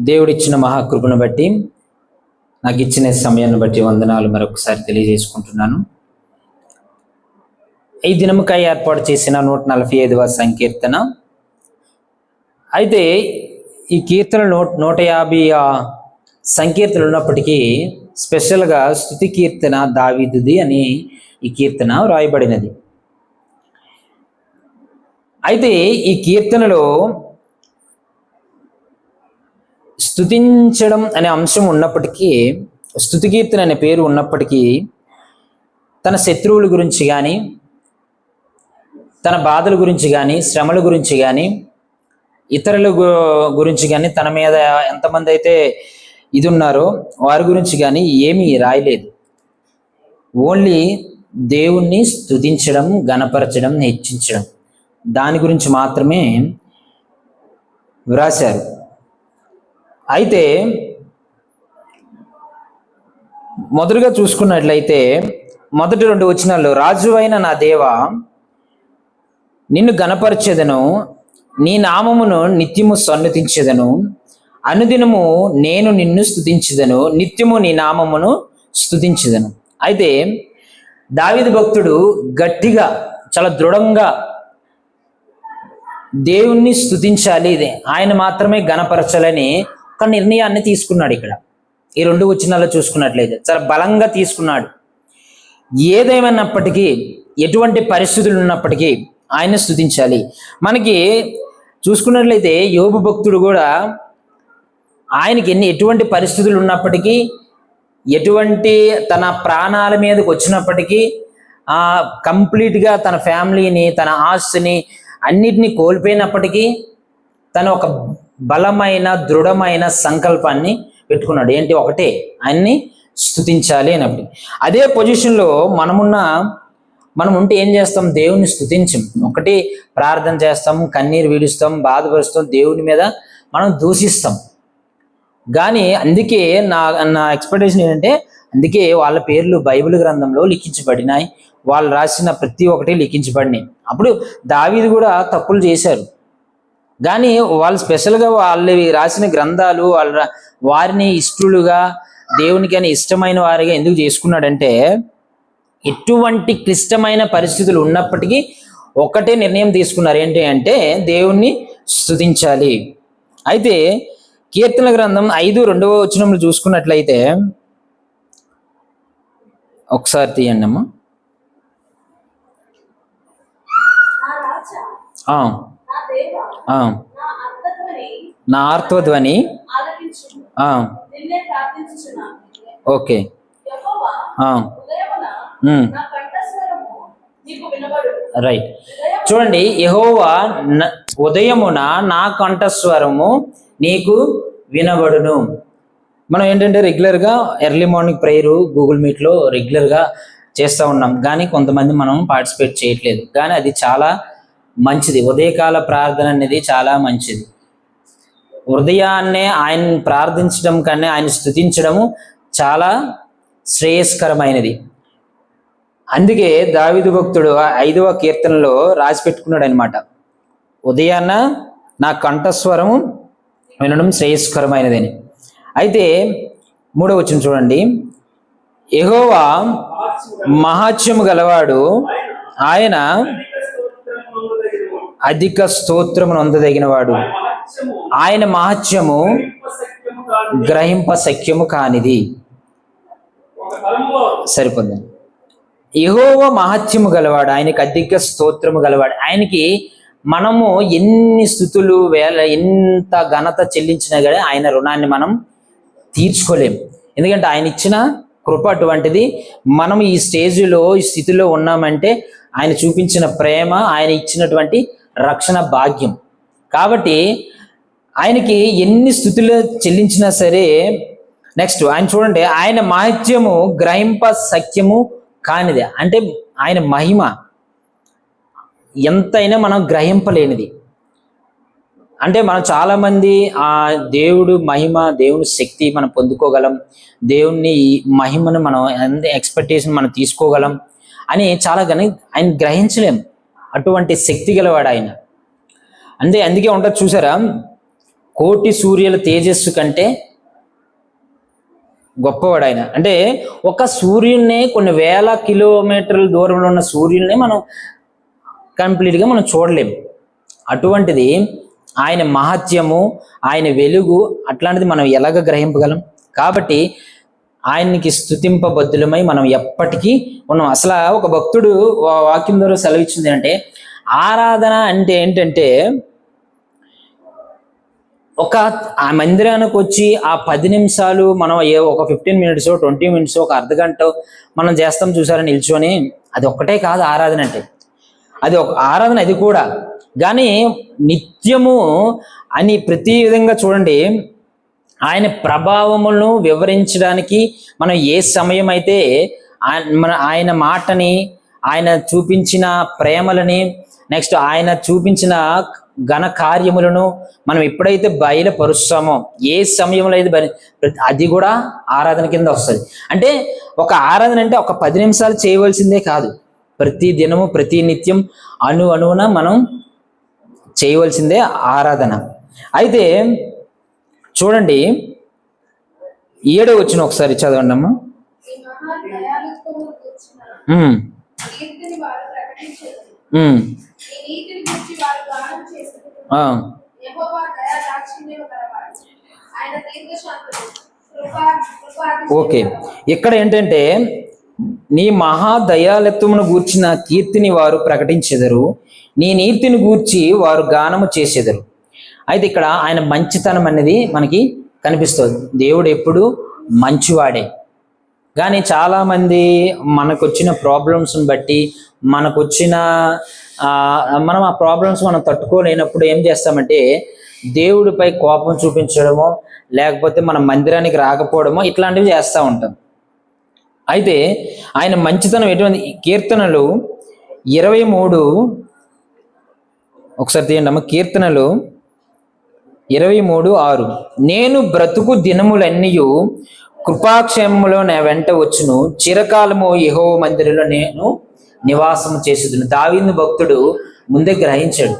దేవుడిచ్చిన మహాకృపను బట్టి నాకు ఇచ్చిన సమయాన్ని బట్టి వందనాలు మరొకసారి తెలియజేసుకుంటున్నాను. ఈ దినముకై ఏర్పాటు చేసిన నూట నలభై ఐదవ సంకీర్తన. అయితే ఈ కీర్తన నూట నూట యాభై సంకీర్తనలు ఉన్నప్పటికీ స్పెషల్గా స్థుతి కీర్తన దావీదుది అని ఈ కీర్తన వ్రాయబడినది. అయితే ఈ కీర్తనలో స్థుతించడం అనే అంశం ఉన్నప్పటికీ స్థుతికీర్తన అనే పేరు ఉన్నప్పటికీ తన శత్రువుల గురించి కానీ తన బాధల గురించి కానీ శ్రమల గురించి కానీ ఇతరుల గు- గురించి కానీ తన మీద ఎంతమంది అయితే ఇది ఉన్నారో వారి గురించి కానీ ఏమీ రాయలేదు. ఓన్లీ దేవుణ్ణి స్థుతించడం గణపరచడం హెచ్చించడం. దాని గురించి మాత్రమే వ్రాశారు. అయితే మొదటగా చూసుకున్నట్లయితే మొదటి రెండు వచనాల్లో రాజు అయిన నా దేవ నిన్ను గణపరిచేదను నీ నామమును నిత్యము సన్నతించేదను అనుదినము నేను నిన్ను స్థుతించదను నిత్యము నీ నామమును స్థుతించదను అయితే దావిద భక్తుడు గట్టిగా చాలా దృఢంగా దేవుణ్ణి స్థుతించాలి ఇది ఆయన మాత్రమే గణపరచాలని ఒక నిర్ణయాన్ని తీసుకున్నాడు ఇక్కడ. ఈ రెండు వచనాల్లో చూసుకున్నట్లయితే చాలా బలంగా తీసుకున్నాడు. ఏదేమైనప్పటికీ ఎటువంటి పరిస్థితులు ఉన్నప్పటికీ ఆయన స్థుతించాలి మనకి చూసుకున్నట్లయితే యోబు భక్తుడు కూడా ఆయనకి ఎన్ని ఎటువంటి పరిస్థితులు ఉన్నప్పటికీ ఎటువంటి తన ప్రాణాల మీదకి వచ్చినప్పటికీ కంప్లీట్గా తన ఫ్యామిలీని తన ఆస్తిని అన్నిటినీ కోల్పోయినప్పటికీ తను ఒక బలమైన దృఢమైన సంకల్పాన్ని పెట్టుకున్నాడు. ఏంటి? ఒకటే ఆయన్ని స్తుతించాలి అన్నప్పుడు. అదే పొజిషన్లో మనమున్న మనం ఉంటే ఏం చేస్తాం? దేవుని స్థుతించం ఒకటి ప్రార్థన చేస్తాం కన్నీరు వీడుస్తాం బాధపరుస్తాం దేవుని మీద మనం దూషిస్తాం. కానీ అందుకే నా నా ఎక్స్పెక్టేషన్ ఏంటంటే అందుకే వాళ్ళ పేర్లు బైబిల్ గ్రంథంలో లిఖించబడినాయి. వాళ్ళు రాసిన ప్రతి ఒక్కటి లిఖించబడినాయి. అప్పుడు దావీది కూడా తప్పులు చేశారు. కానీ వాళ్ళు స్పెషల్గా వాళ్ళు రాసిన గ్రంథాలు వాళ్ళ వారిని ఇష్టలుగా దేవునికి అని ఇష్టమైన వారిగా ఎందుకు చేసుకున్నాడంటే ఎటువంటి క్లిష్టమైన పరిస్థితులు ఉన్నప్పటికీ ఒక్కటే నిర్ణయం తీసుకున్నారు. ఏంటి అంటే దేవుణ్ణి స్థుతించాలి అయితే కీర్తన గ్రంథం ఐదు రెండవ వచనంలో చూసుకున్నట్లయితే ఒకసారి తీయండి అమ్మా నా రాజా ఓకే. రైట్. చూడండి యహోవా న- ఉదయమున నా కంఠస్వరము నీకు వినబడును. మనం ఏంటంటే రెగ్యులర్గా ఎర్లీ మార్నింగ్ ప్రేయరు గూగుల్ మీట్లో రెగ్యులర్గా చేస్తూ ఉన్నాం. కానీ కొంతమంది మనం పార్టిసిపేట్ చేయట్లేదు. కానీ అది చాలా మంచిది. ఉదయకాల ప్రార్థన అనేది చాలా మంచిది. హృదయాన్నే ఆయన ప్రార్థించడం కన్నా ఆయన స్థుతించడము చాలా శ్రేయస్కరమైనది. అందుకే దావిదు భక్తుడు ఐదవ కీర్తనలో రాసి పెట్టుకున్నాడు అనమాట ఉదయాన్న నా కంఠస్వరము వినడం శ్రేయస్కరమైనదని. అయితే మూడవ వచ్చిన చూడండి. ఎగోవా మహాత్యము గలవాడు ఆయన అధిక స్తోత్రమును అందదగినవాడు. ఆయన మహత్యము గ్రహింప శక్యము కానిది. సరిపోతుంది యహోవ మహత్యము గలవాడు ఆయనకి అధిక స్తోత్రము గలవాడు. ఆయనకి మనము ఎన్ని స్థుతులు వేల ఎంత ఘనత చెల్లించినా కానీ ఆయన రుణాన్ని మనం తీర్చుకోలేం. ఎందుకంటే ఆయన ఇచ్చిన కృప అటువంటిది. మనం ఈ స్టేజ్లో ఈ స్థితిలో ఉన్నామంటే ఆయన చూపించిన ప్రేమ ఆయన ఇచ్చినటువంటి రక్షణ భాగ్యం. కాబట్టి ఆయనకి ఎన్ని స్థుతులు చెల్లించినా సరే నెక్స్ట్ ఆయన చూడండి ఆయన మహత్యము గ్రహింప సత్యము కానిది. అంటే ఆయన మహిమ ఎంతైనా మనం గ్రహింపలేనిది. అంటే మనం చాలామంది ఆ దేవుడు మహిమ దేవుని శక్తి మనం పొందుకోగలం. దేవుని మహిమను మనం ఎంత ఎక్స్పెక్టేషన్ మనం తీసుకోగలం అని చాలా కానీ ఆయన గ్రహించలేము అటువంటి శక్తి గలవాడు ఆయన. అంటే అందుకే ఉంటుంది చూసారా? కోటి సూర్యుల తేజస్సు కంటే గొప్పవాడు ఆయన. అంటే ఒక సూర్యుడినే కొన్ని వేల కిలోమీటర్ల దూరంలో ఉన్న సూర్యుడిని మనం కంప్లీట్గా మనం చూడలేము అటువంటిది ఆయన మహత్యము ఆయన వెలుగు అట్లాంటిది మనం ఎలాగ గ్రహింపగలం? కాబట్టి ఆయనకి స్థుతింపబద్ధులమై మనం ఎప్పటికీ ఉన్నాం. అసలు ఒక భక్తుడు వాక్యం ద్వారా సెలవిచ్చింది అంటే ఆరాధన అంటే ఏంటంటే ఒక ఆ మందిరానికి వచ్చి ఆ పది నిమిషాలు మనం ఏ ఒక ఫిఫ్టీన్ మినిట్స్ ట్వంటీ మినిట్స్ ఒక అర్ధ గంట మనం చేస్తాం చూసారా నిల్చొని? అది ఒక్కటే కాదు ఆరాధన అంటే. అది ఒక ఆరాధన అది కూడా. కానీ నిత్యము అని ప్రతి విధంగా చూడండి ఆయన ప్రభావములను వివరించడానికి మనం ఏ సమయం అయితే మన ఆయన మాటని ఆయన చూపించిన ప్రేమలని నెక్స్ట్ ఆయన చూపించిన ఘన కార్యములను మనం ఎప్పుడైతే బయలుపరుస్తామో ఏ సమయంలో అయితే అది కూడా ఆరాధన కింద వస్తుంది. అంటే ఒక ఆరాధన అంటే ఒక పది నిమిషాలు చేయవలసిందే కాదు. ప్రతి దినము ప్రతి నిత్యం అణు అణువున మనం చేయవలసిందే ఆరాధన. అయితే చూడండి. ఏడో వచ్చిన ఒకసారి చదవండి అమ్మా. ఓకే. ఇక్కడ ఏంటంటే నీ మహాదయాలత్వమును గూర్చిన కీర్తిని వారు ప్రకటించెదరు. నీ నీర్తిని గూర్చి వారు గానము చేసేదరు. అయితే ఇక్కడ ఆయన మంచితనం అనేది మనకి కనిపిస్తుంది. దేవుడు ఎప్పుడు మంచివాడే. కానీ చాలామంది మనకు వచ్చిన ప్రాబ్లమ్స్ని బట్టి మనకు వచ్చిన మనం ఆ ప్రాబ్లమ్స్ మనం తట్టుకోలేనప్పుడు ఏం చేస్తామంటే దేవుడిపై కోపం చూపించడమో లేకపోతే మన మందిరానికి రాకపోవడమో ఇట్లాంటివి చేస్తూ ఉంటాం. అయితే ఆయన మంచితనం ఎటువంటి కీర్తనలు ఇరవై మూడు ఒకసారి తీయండి అమ్మ కీర్తనలు ఇరవై మూడు ఆరు. నేను బ్రతుకు దినములన్నీయు కృపాక్షేమములో నా వెంట వచ్చును. చిరకాలము యహో మందిరంలో నేను నివాసము చేసేదును. దావీదు భక్తుడు ముందే గ్రహించాడు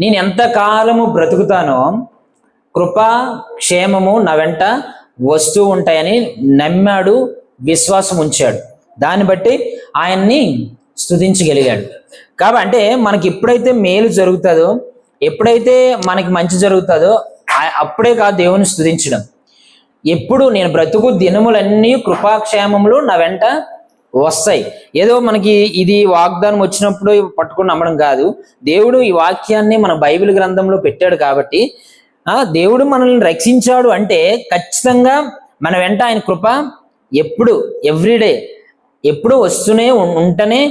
నేను ఎంతకాలము బ్రతుకుతానో కృపా క్షేమము నా వెంట వస్తూ ఉంటాయని నమ్మాడు విశ్వాసం ఉంచాడు. దాన్ని బట్టి ఆయన్ని స్తుతించగలిగాడు. కాబట్టి అంటే మనకి ఎప్పుడైతే మేలు జరుగుతుందో ఎప్పుడైతే మనకి మంచి జరుగుతుందో అప్పుడే కాదు దేవుని స్థుతించడం ఎప్పుడు నేను బ్రతుకు దినములన్నీ కృపాక్షేమములు నా వెంట వస్తాయి. ఏదో మనకి ఇది వాగ్దానం వచ్చినప్పుడు పట్టుకుని నమ్మడం కాదు. దేవుడు ఈ వాక్యాన్ని మన బైబిల్ గ్రంథంలో పెట్టాడు కాబట్టి ఆ దేవుడు మనల్ని రక్షించాడు అంటే ఖచ్చితంగా మన వెంట ఆయన కృప ఎప్పుడు ఎవ్రీడే ఎప్పుడు వస్తూనే ఉంటనే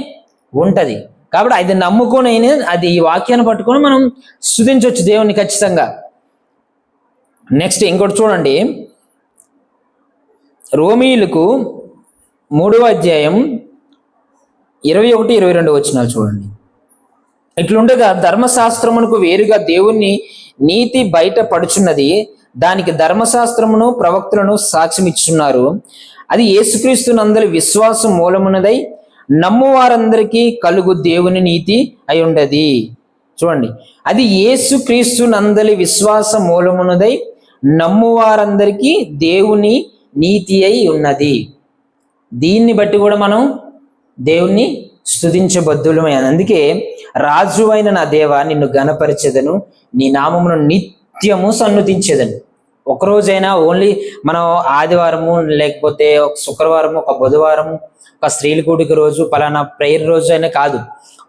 ఉంటది. కాబట్టి అది నమ్ముకొని అది ఈ వాక్యాన్ని పట్టుకొని మనం స్థుతించవచ్చు దేవుని ఖచ్చితంగా. నెక్స్ట్ ఇంకోటి చూడండి. రోమీయులకు మూడవ అధ్యాయం ఇరవై ఒకటి ఇరవై రెండు వచ్చినాలు చూడండి. ఇట్లుండగా ధర్మశాస్త్రమునకు వేరుగా దేవుణ్ణి నీతి బయట పడుచున్నది దానికి ధర్మశాస్త్రమును సాక్ష్యం సాక్ష్యమిచ్చున్నారు అది యేసుక్రీస్తునందరి విశ్వాసం మూలమున్నదై నమ్మువారందరికీ కలుగు దేవుని నీతి అయి ఉండది. చూడండి. అది యేసుక్రీస్తు నందలి విశ్వాస మూలమునదై నమ్మువారందరికీ దేవుని నీతి అయి ఉన్నది. దీన్ని బట్టి కూడా మనం దేవుణ్ణి స్తుతించబద్ధులమే అందుకే రాజు అయిన నా దేవ నిన్ను గణపరిచెదను నీ నామమును నిత్యము సన్నుతించేదను. ఒక రోజైనా ఓన్లీ మనం ఆదివారము లేకపోతే ఒక శుక్రవారం ఒక బుధవారం ఒక స్త్రీల కూడికి రోజు పలానా ప్రేయర్ రోజు అయినా కాదు.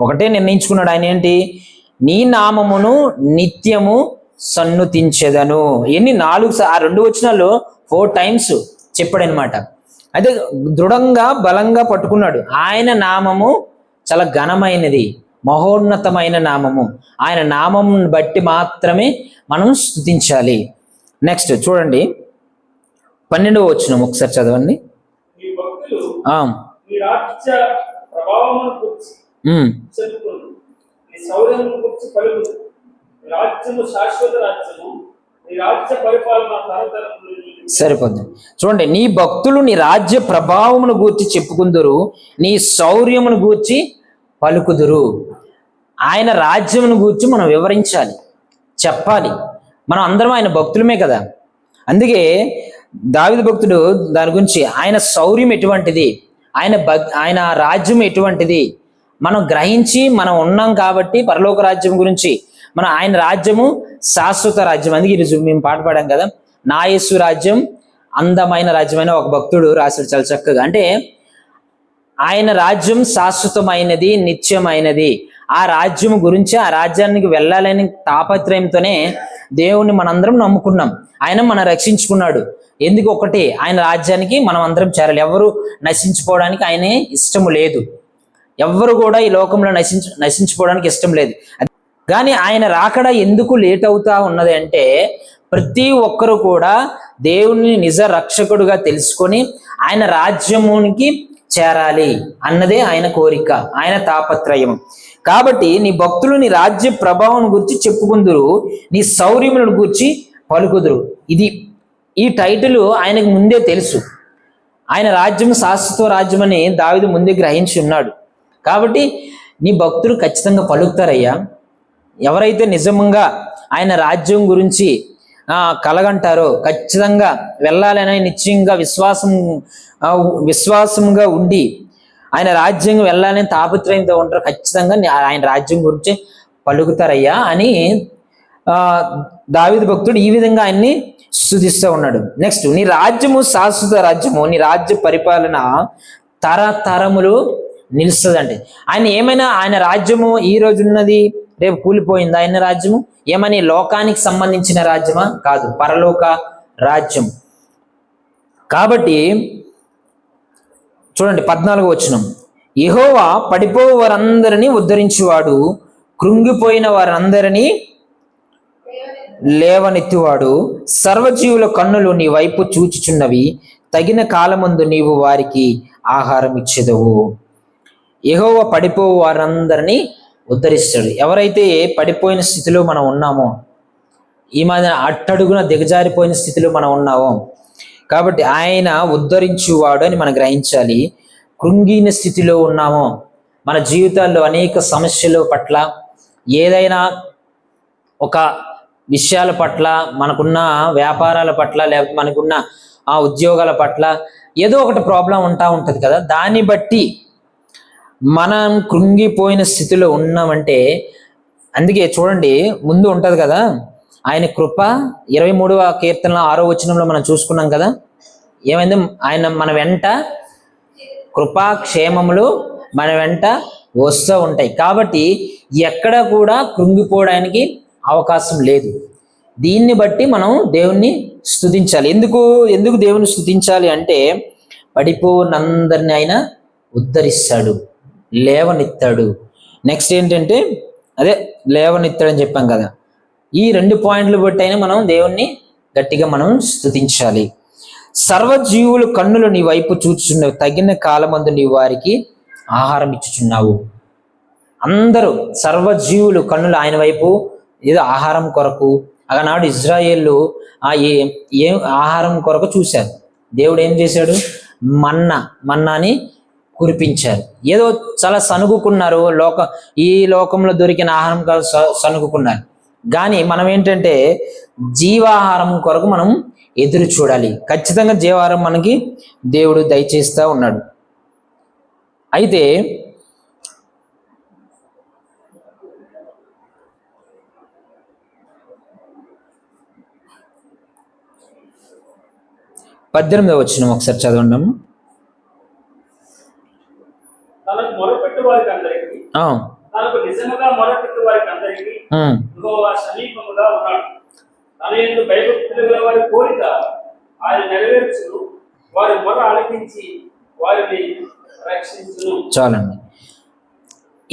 ఒకటే నిర్ణయించుకున్నాడు ఆయన ఏంటి? నీ నామమును నిత్యము సన్నుతించెదను. ఎన్ని నాలుగు ఆ రెండు వచనాల్లో ఫోర్ టైమ్స్ చెప్పాడు అనమాట అయితే దృఢంగా బలంగా పట్టుకున్నాడు. ఆయన నామము చాలా ఘనమైనది మహోన్నతమైన నామము. ఆయన నామం బట్టి మాత్రమే మనం స్తుతించాలి. నెక్స్ట్ చూడండి. పన్నెండవ వచ్చిన ఒకసారి చదవండి. సరిపోద్ది. చూడండి నీ భక్తులు నీ రాజ్య ప్రభావమును గూర్చి చెప్పుకుందురు నీ శౌర్యమును గూర్చి పలుకుదురు. ఆయన రాజ్యమును గూర్చి మనం వివరించాలి చెప్పాలి. మనం అందరం ఆయన భక్తులమే కదా. అందుకే దావిద భక్తుడు దాని గురించి ఆయన శౌర్యం ఎటువంటిది? ఆయన భక్ ఆయన రాజ్యం ఎటువంటిది? మనం గ్రహించి మనం ఉన్నాం కాబట్టి పరలోక రాజ్యం గురించి మన ఆయన రాజ్యము శాశ్వత రాజ్యం. అందుకే ఈరోజు మేము పాట పాడాం కదా. నా యేసు రాజ్యం అందమైన రాజ్యమైన ఒక భక్తుడు రాశాడు చాలా చక్కగా. అంటే ఆయన రాజ్యం శాశ్వతమైనది నిత్యమైనది. ఆ రాజ్యం గురించి ఆ రాజ్యానికి వెళ్ళాలని తాపత్రయంతోనే దేవుణ్ణి మనందరం నమ్ముకున్నాం. ఆయన మన రక్షించుకున్నాడు. ఎందుకు ఒకటి? ఆయన రాజ్యానికి మనం అందరం చేరాలి. ఎవరు నశించుకోవడానికి ఆయనే ఇష్టము లేదు. ఎవ్వరు కూడా ఈ లోకంలో నశించ నశించుకోవడానికి ఇష్టం లేదు. కానీ ఆయన రాకడ ఎందుకు లేట్ అవుతా ఉన్నది అంటే ప్రతి ఒక్కరు కూడా దేవుని నిజ రక్షకుడుగా తెలుసుకొని ఆయన రాజ్యమునికి చేరాలి అన్నదే ఆయన కోరిక ఆయన తాపత్రయం. కాబట్టి నీ భక్తులు నీ రాజ్య ప్రభావం గురించి చెప్పుకుందురు నీ శౌర్యములను గురించి పలుకుదురు. ఇది ఈ టైటిల్ ఆయనకు ముందే తెలుసు. ఆయన రాజ్యం శాశ్వత రాజ్యం అని దావిది ముందే గ్రహించి ఉన్నాడు. కాబట్టి నీ భక్తులు ఖచ్చితంగా పలుకుతారయ్యా. ఎవరైతే నిజంగా ఆయన రాజ్యం గురించి కలగంటారో ఖచ్చితంగా వెళ్ళాలని నిశ్చయంగా విశ్వాసం విశ్వాసంగా ఉండి ఆయన రాజ్యం వెళ్ళాలని తాపత్రయంతో ఉంటారు. ఖచ్చితంగా ఆయన రాజ్యం గురించి పలుకుతారయ్యా అని దావిద భక్తుడు ఈ విధంగా ఆయన్ని స్థుతిస్తూ ఉన్నాడు. నెక్స్ట్ నీ రాజ్యము శాశ్వత రాజ్యము నీ రాజ్య పరిపాలన తరతరములు నిలుస్తుందండి ఆయన ఏమైనా ఆయన రాజ్యము ఈ రోజు ఉన్నది రేపు కూలిపోయింది? ఆయన రాజ్యము? ఏమని లోకానికి సంబంధించిన రాజ్యమా? కాదు పరలోక రాజ్యం. కాబట్టి చూడండి పద్నాలుగు వచనం. యహోవా పడిపో వారందరినీ ఉద్ధరించేవాడు కృంగిపోయిన వారందరినీ లేవనెత్తివాడు. సర్వజీవుల కన్నులు నీ వైపు చూచుచున్నవి తగిన కాలమందు నీవు వారికి ఆహారం ఇచ్చేదవు. యెహోవ పడిపోవు వారందరినీ ఉద్ధరిస్తాడు. ఎవరైతే పడిపోయిన స్థితిలో మనం ఉన్నామో ఈ మధ్య అట్టడుగున దిగజారిపోయిన స్థితిలో మనం ఉన్నామో కాబట్టి ఆయన ఉద్ధరించువాడు అని మనం గ్రహించాలి. కృంగిన స్థితిలో ఉన్నామో మన జీవితాల్లో అనేక సమస్యల పట్ల ఏదైనా ఒక విషయాల పట్ల మనకున్న వ్యాపారాల పట్ల లేకపోతే మనకున్న ఆ ఉద్యోగాల పట్ల ఏదో ఒకటి ప్రాబ్లం ఉంటా ఉంటుంది కదా. దాన్ని బట్టి మనం కృంగిపోయిన స్థితిలో ఉన్నామంటే అందుకే చూడండి ముందు ఉంటుంది కదా ఆయన కృప ఇరవై మూడవ కీర్తనలో ఆరో వచనంలో మనం చూసుకున్నాం కదా? ఏమైంది? ఆయన మన వెంట కృపా క్షేమములు మన వెంట వస్తూ ఉంటాయి. కాబట్టి ఎక్కడ కూడా కృంగిపోవడానికి అవకాశం లేదు. దీన్ని బట్టి మనం దేవుణ్ణి స్థుతించాలి ఎందుకు? ఎందుకు దేవుని స్థుతించాలి అంటే పడిపోనందరిని ఆయన ఉద్ధరిస్తాడు లేవనెత్తాడు. నెక్స్ట్ ఏంటంటే అదే లేవనెత్తాడని చెప్పాం కదా. ఈ రెండు పాయింట్లు బట్టి అయినా మనం దేవుణ్ణి గట్టిగా మనం స్తుతించాలి సర్వజీవులు కన్నులు నీ వైపు చూచుచున్నవి తగిన కాలమందు నీ వారికి ఆహారం ఇచ్చుచున్నావు. అందరూ సర్వజీవులు కన్నులు ఆయన వైపు ఏదో ఆహారం కొరకు ఆనాడు ఇజ్రాయేళ్ళు ఆ ఏ ఏ ఆహారం కొరకు చూశారు. దేవుడు ఏం చేశాడు? మన్నా మన్నాని కురిపించారు. ఏదో చాలా సనుగుకున్నారు. లోక ఈ లోకంలో దొరికిన ఆహారం కాదు సనుగుకున్నారు. కానీ మనం ఏంటంటే జీవాహారం కొరకు మనం ఎదురు చూడాలి. ఖచ్చితంగా జీవాహారం మనకి దేవుడు దయచేస్తా ఉన్నాడు. అయితే పద్దెనిమిదవ వచ్చిన ఒకసారి చదవండి తనకు మొరపెట్టు వారికి అందరికీ. ఆ, తనకు నిజముగా మొరపెట్టు వారికి అందరికీ ఉమ్, యెహోవా సమీపముగా ఉన్నాడు తన భయభక్తులు గల వారి కోరిక ఆయన నెరవేర్చును. వారి మొర ఆలకించి వారిని రక్షించును. చాలండి.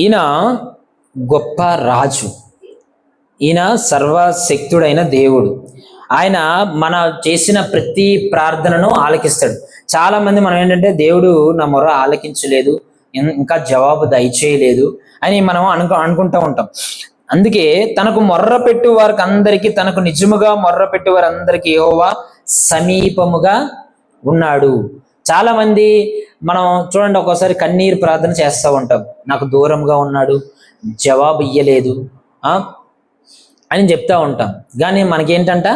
ఈయన గొప్ప రాజు. ఈయన సర్వశక్తుడైన దేవుడు. ఆయన మన చేసిన ప్రతి ప్రార్థనను ఆలకిస్తాడు. చాలా మంది మనం ఏంటంటే దేవుడు నా మొర ఆలకించలేదు. ఇంకా జవాబు దయచేయలేదు. అని మనం అనుకు అనుకుంటూ ఉంటాం. అందుకే తనకు మొర్ర పెట్టు వారికి అందరికీ తనకు నిజముగా మొర్ర పెట్టు వారందరికీ అందరికీ సమీపముగా ఉన్నాడు. చాలా మంది మనం చూడండి ఒక్కోసారి కన్నీరు ప్రార్థన చేస్తూ ఉంటాం. నాకు దూరంగా ఉన్నాడు జవాబు ఇయ్యలేదు అని చెప్తా ఉంటాం. కానీ మనకేంటంట?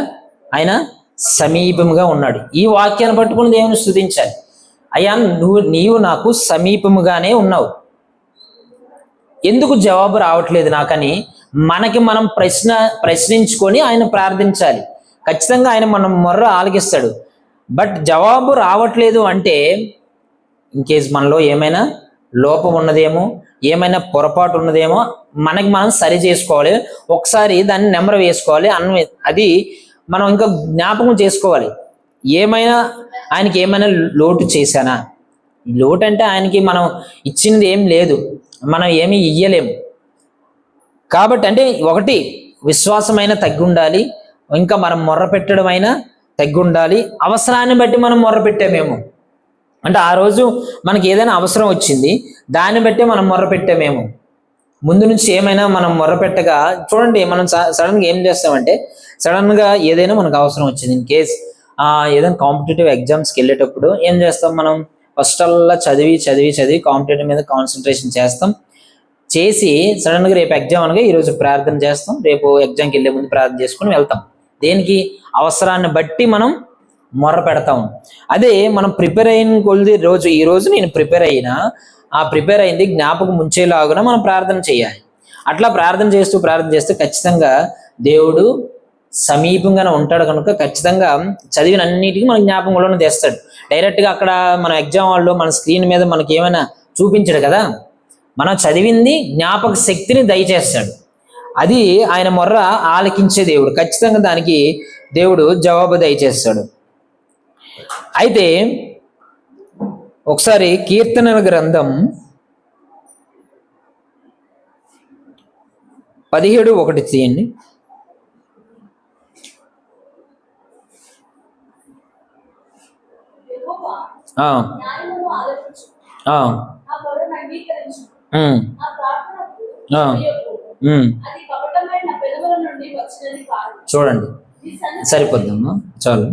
ఆయన సమీపముగా ఉన్నాడు. ఈ వాక్యాన్ని పట్టుకుని దేవుని స్థుతించాలి అయ్యా నువ్వు నీవు నాకు సమీపముగానే ఉన్నావు. ఎందుకు జవాబు రావట్లేదు నాకని? మనకి మనం ప్రశ్న ప్రశ్నించుకొని ఆయన ప్రార్థించాలి. ఖచ్చితంగా ఆయన మనం మొర్ర ఆలకిస్తాడు. బట్ జవాబు రావట్లేదు అంటే ఇన్కేస్ మనలో ఏమైనా లోపం ఉన్నదేమో ఏమైనా పొరపాటు ఉన్నదేమో మనకి మనం సరి చేసుకోవాలి. ఒకసారి దాన్ని నెంబర్ వేసుకోవాలి. అన్న అది మనం ఇంకా జ్ఞాపకం చేసుకోవాలి. ఏమైనా ఆయనకి ఏమైనా లోటు చేశానా? లోటు అంటే ఆయనకి మనం ఇచ్చినది ఏం లేదు. మనం ఏమీ ఇయ్యలేము కాబట్టి అంటే ఒకటి విశ్వాసమైన తగ్గుండాలి. ఇంకా మనం మొర్ర పెట్టడం అయినా తగ్గుండాలి. అవసరాన్ని బట్టి మనం మొర్ర పెట్టామేమో. అంటే ఆ రోజు మనకి ఏదైనా అవసరం వచ్చింది దాన్ని బట్టి మనం మొర్ర పెట్టామేమో. ముందు నుంచి ఏమైనా మనం మొర్ర పెట్టగా చూడండి మనం సడన్గా ఏం చేస్తామంటే సడన్గా ఏదైనా మనకు అవసరం వచ్చింది. ఇన్ కేస్ ఏదైనా కాంపిటేటివ్ ఎగ్జామ్స్కి వెళ్ళేటప్పుడు ఏం చేస్తాం మనం? ఫస్ట్ అల్లా చదివి చదివి చదివి కాంపిటేటివ్ మీద కాన్సన్ట్రేషన్ చేస్తాం. చేసి సడన్గా రేపు ఎగ్జామ్ అనగా ఈరోజు ప్రార్థన చేస్తాం. రేపు ఎగ్జామ్కి వెళ్ళే ముందు ప్రార్థన చేసుకుని వెళ్తాం. దేనికి? అవసరాన్ని బట్టి మనం మొర్ర పెడతాం. అదే మనం ప్రిపేర్ అయిన కొద్ది రోజు ఈ రోజు నేను ప్రిపేర్ అయినా ఆ ప్రిపేర్ అయింది జ్ఞాపకం ముంచేలాగున మనం ప్రార్థన చేయాలి. అట్లా ప్రార్థన చేస్తూ ప్రార్థన చేస్తే ఖచ్చితంగా దేవుడు సమీపంగానే ఉంటాడు కనుక ఖచ్చితంగా చదివిన అన్నిటికీ మన జ్ఞాపకంలోనే తెస్తాడు. డైరెక్ట్గా అక్కడ మన ఎగ్జామ్ వాళ్ళు మన స్క్రీన్ మీద మనకి ఏమైనా చూపించడు కదా? మనం చదివింది జ్ఞాపక శక్తిని దయచేస్తాడు. అది ఆయన మొర్ర ఆలకించే దేవుడు. ఖచ్చితంగా దానికి దేవుడు జవాబు దయచేస్తాడు. అయితే ఒకసారి కీర్తనల గ్రంథం పదిహేడు ఒకటి తీయండి. ఆ, చూడండి. సరిపోద్దమ్మా చాలు.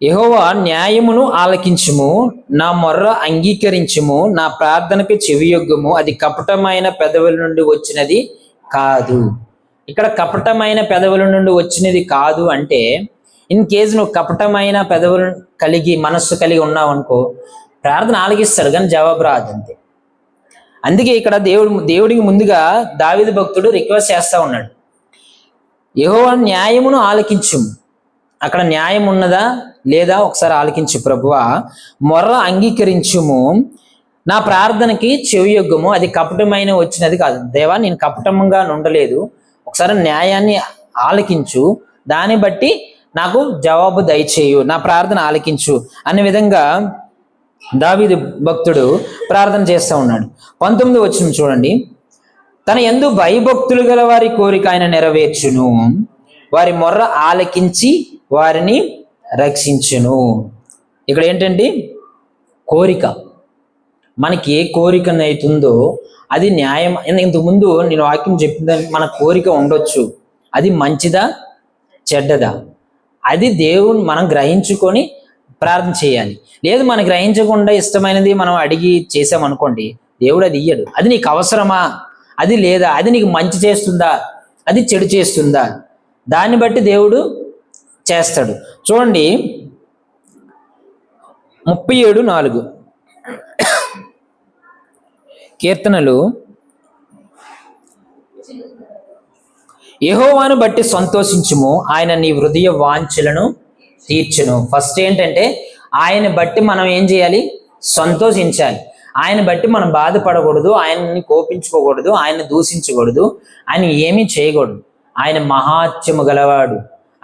యెహోవా న్యాయమును ఆలకించుము నా మొర్ర అంగీకరించుము నా ప్రార్థనకు చెవియొగ్గుము అది కపటమైన పెదవుల నుండి వచ్చినది కాదు. ఇక్కడ కపటమైన పెదవుల నుండి వచ్చినది కాదు అంటే ఇన్ కేసు నువ్వు కపటమైన పెదవులు కలిగి మనస్సు కలిగి ఉన్నావు అనుకో ప్రార్థన ఆలకిస్తాడు కానీ జవాబు రాదు అంతే అందుకే ఇక్కడ దేవుడు దేవుడికి ముందుగా దావిది భక్తుడు రిక్వెస్ట్ చేస్తూ ఉన్నాడు. యెహోవా న్యాయమును ఆలకించుము అక్కడ న్యాయం ఉన్నదా లేదా ఒకసారి ఆలకించు ప్రభువా. మొర్ర అంగీకరించుము. నా ప్రార్థనకి చెవియొగ్గము అది కపటమైన వచ్చినది కాదు. దేవా నేను కపటంగా ఉండలేదు ఒకసారి న్యాయాన్ని ఆలకించు. దాన్ని బట్టి నాకు జవాబు దయచేయు. నా ప్రార్థన ఆలకించు. అనే విధంగా దావీదు భక్తుడు ప్రార్థన చేస్తూ ఉన్నాడు. పంతొమ్మిది వచ్చిన చూడండి. తన ఎందు భయభక్తులు గల వారి కోరిక ఆయన నెరవేర్చును. వారి మొర్ర ఆలకించి వారిని రక్షించును. ఇక్కడ ఏంటండి కోరిక. మనకి ఏ కోరిక అవుతుందో అది న్యాయం. ఇంతకుముందు నేను వాక్యం చెప్పిందని మన కోరిక ఉండొచ్చు. అది మంచిదా చెడ్డదా? అది దేవుని మనం గ్రహించుకొని ప్రార్థన చేయాలి. లేదు మనం గ్రహించకుండా ఇష్టమైనది మనం అడిగి చేసామనుకోండి దేవుడు అది ఇయ్యడు. అది నీకు అవసరమా? అది లేదా? అది నీకు మంచి చేస్తుందా? అది చెడు చేస్తుందా? దాన్ని బట్టి దేవుడు చేస్తాడు. చూడండి ముప్పై ఏడు నాలుగు. కీర్తనలు. యహోవాను బట్టి సంతోషించుము. ఆయన నీ హృదయ వాంఛలను తీర్చును. ఫస్ట్ ఏంటంటే ఆయన బట్టి మనం ఏం చేయాలి? సంతోషించాలి. ఆయన బట్టి మనం బాధపడకూడదు ఆయన్ని కోపించుకోకూడదు ఆయన్ని దూషించకూడదు ఆయన ఏమీ చేయకూడదు. ఆయన మహాత్యము గలవాడు.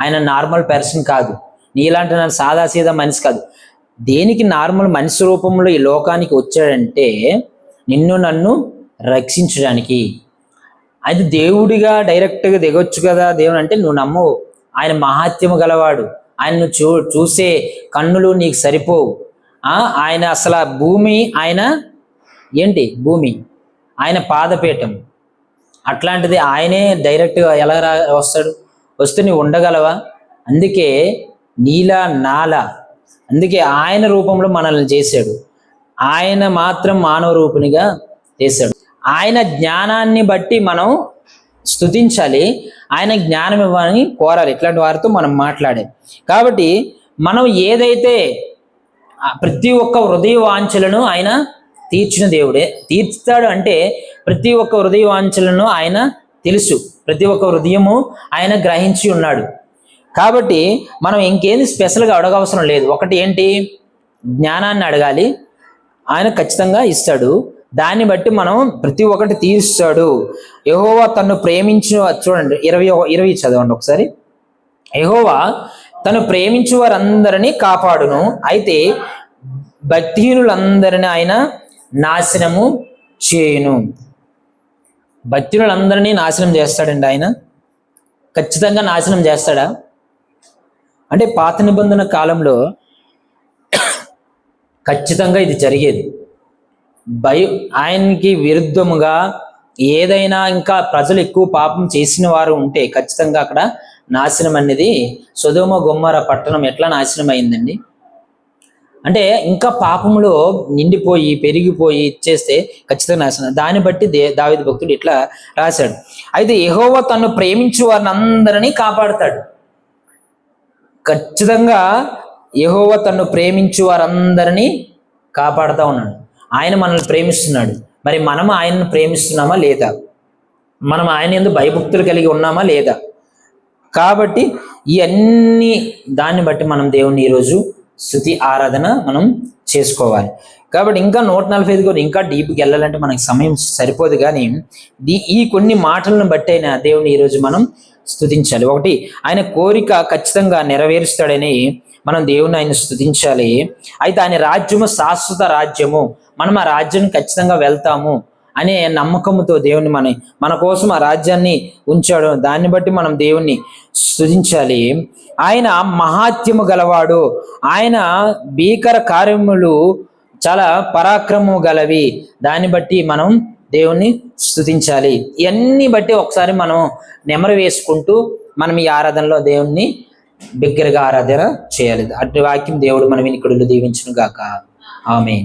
ఆయన నార్మల్ పర్సన్ కాదు. నీలాంటి నన్ను సాదాసీదా మనిషి కాదు. దేనికి నార్మల్ మనిషి రూపంలో ఈ లోకానికి వచ్చాడంటే నిన్ను నన్ను రక్షించడానికి. అది దేవుడిగా డైరెక్ట్గా దిగొచ్చు కదా దేవుడు అంటే నువ్వు నమ్మవు. ఆయన మహాత్యము గలవాడు. ఆయనను చూ చూసే కన్నులు నీకు సరిపోవు. ఆయన అసలు భూమి ఆయన ఏంటి? భూమి. ఆయన పాదపీఠం. అట్లాంటిది ఆయనే డైరెక్ట్గా ఎలా రా వస్తాడు? వస్తే నీవు ఉండగలవా? అందుకే నీల నాల. అందుకే ఆయన రూపంలో మనల్ని చేశాడు. ఆయన మాత్రం మానవ రూపునిగా చేశాడు. ఆయన జ్ఞానాన్ని బట్టి మనం స్తుతించాలి. ఆయన జ్ఞానం ఇవ్వాలని కోరాలి. ఇట్లాంటి వారితో మనం మాట్లాడాలి. కాబట్టి మనం ఏదైతే ప్రతి ఒక్క హృదయ వాంఛలను ఆయన తీర్చిన దేవుడే. తీర్చుతాడు అంటే ప్రతి ఒక్క హృదయ వాంఛలను ఆయన తెలుసు. ప్రతి ఒక్క హృదయము ఆయన గ్రహించి ఉన్నాడు. కాబట్టి మనం ఇంకేది స్పెషల్గా అడగవసరం లేదు. ఒకటి ఏంటి? జ్ఞానాన్ని అడగాలి. ఆయన ఖచ్చితంగా ఇస్తాడు. దాన్ని బట్టి మనం ప్రతి ఒక్కటి తీరుస్తాడు. యహోవా తను ప్రేమించిన చూడండి ఇరవై ఇరవై చదవండి ఒకసారి. యహోవా తను ప్రేమించు వారందరినీ కాపాడును. అయితే భక్తిహీనులందరినీ ఆయన నాశనము చేయును. భక్తులందరినీ నాశనం చేస్తాడండి ఆయన. ఖచ్చితంగా నాశనం చేస్తాడా? అంటే పాత నిబంధన కాలంలో ఖచ్చితంగా ఇది జరిగేది. భయ ఆయనకి విరుద్ధముగా ఏదైనా ఇంకా ప్రజలు ఎక్కువ పాపం చేసిన వారు ఉంటే ఖచ్చితంగా అక్కడ నాశనం అనేది సుధోమ గుమ్మర పట్టణం ఎట్లా నాశనం అయిందండి అంటే ఇంకా పాపంలో నిండిపోయి పెరిగిపోయి ఇచ్చేస్తే ఖచ్చితంగా నాశనం. దాన్ని బట్టి దే దావిద భక్తుడు ఇట్లా రాశాడు. అయితే ఎహోవ తను ప్రేమించు వారిని అందరినీ కాపాడుతాడు. ఖచ్చితంగా యెహోవా తను ప్రేమించు వారందరినీ కాపాడుతూ ఉన్నాడు. ఆయన మనల్ని ప్రేమిస్తున్నాడు. మరి మనం ఆయనను ప్రేమిస్తున్నామా లేదా? మనం ఆయన ఎందుకు భయభక్తులు కలిగి ఉన్నామా లేదా? కాబట్టి ఇవన్నీ దాన్ని బట్టి మనం దేవుణ్ణి ఈరోజు స్థుతి ఆరాధన మనం చేసుకోవాలి. కాబట్టి ఇంకా నూట నలభై ఐదు కూడా ఇంకా డీప్కి వెళ్ళాలంటే మనకి సమయం సరిపోదు కానీ దీ- ఈ కొన్ని మాటలను బట్టి అయినా దేవుని ఈరోజు మనం స్థుతించాలి. ఒకటి ఆయన కోరిక ఖచ్చితంగా నెరవేరుస్తాడని మనం దేవుని ఆయన స్థుతించాలి. అయితే ఆయన రాజ్యము శాశ్వత రాజ్యము. మనం ఆ రాజ్యాన్ని ఖచ్చితంగా వెళ్తాము అనే నమ్మకంతో దేవుని మన మన కోసం ఆ రాజ్యాన్ని ఉంచాడు. దాన్ని బట్టి మనం దేవుణ్ణి స్తుతించాలి. ఆయన మహాత్యము గలవాడు. ఆయన భీకర కార్యములు చాలా పరాక్రమము గలవి. దాన్ని బట్టి మనం దేవుణ్ణి స్థుతించాలి ఇవన్నీ బట్టి ఒకసారి మనం నెమరు వేసుకుంటూ మనం ఈ ఆరాధనలో దేవుణ్ణి బిగ్గరగా ఆరాధన చేయాలి. అటు వాక్యం దేవుడు మన వినికుడులు దీవించును గాక ఆమె